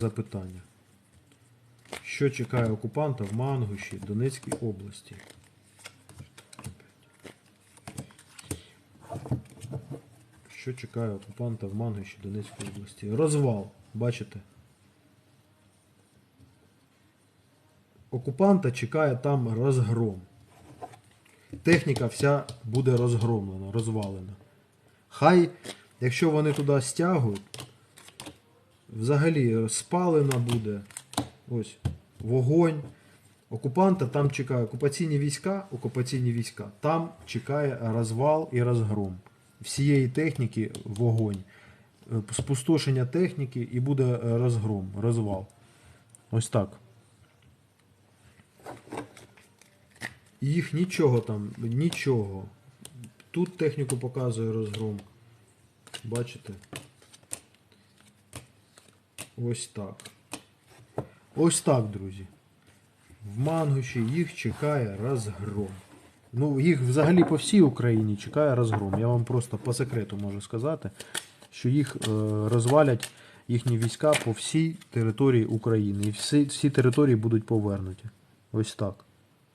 запитання. Що чекає окупанта в Мангуші Донецькій області? Що чекає окупанта в Мангуші Донецької області? Розвал, бачите? Окупанта чекає там розгром. Техніка вся буде розгромлена, розвалена. Хай, якщо вони туди стягують, взагалі спалена буде. Ось вогонь. Окупанта там чекає окупаційні війська, окупаційні війська. Там чекає розвал і розгром. Всієї техніки вогонь. Е, Спустошення техніки і буде е, розгром, розвал. Ось так. Їх нічого там, нічого. Тут техніку показує розгром. Бачите? Ось так. Ось так, друзі. В Мангуші їх чекає розгром. Ну, їх взагалі по всій Україні чекає розгром. Я вам просто по секрету можу сказати, що їх е, розвалять їхні війська по всій території України. І всі, всі території будуть повернуті. Ось так.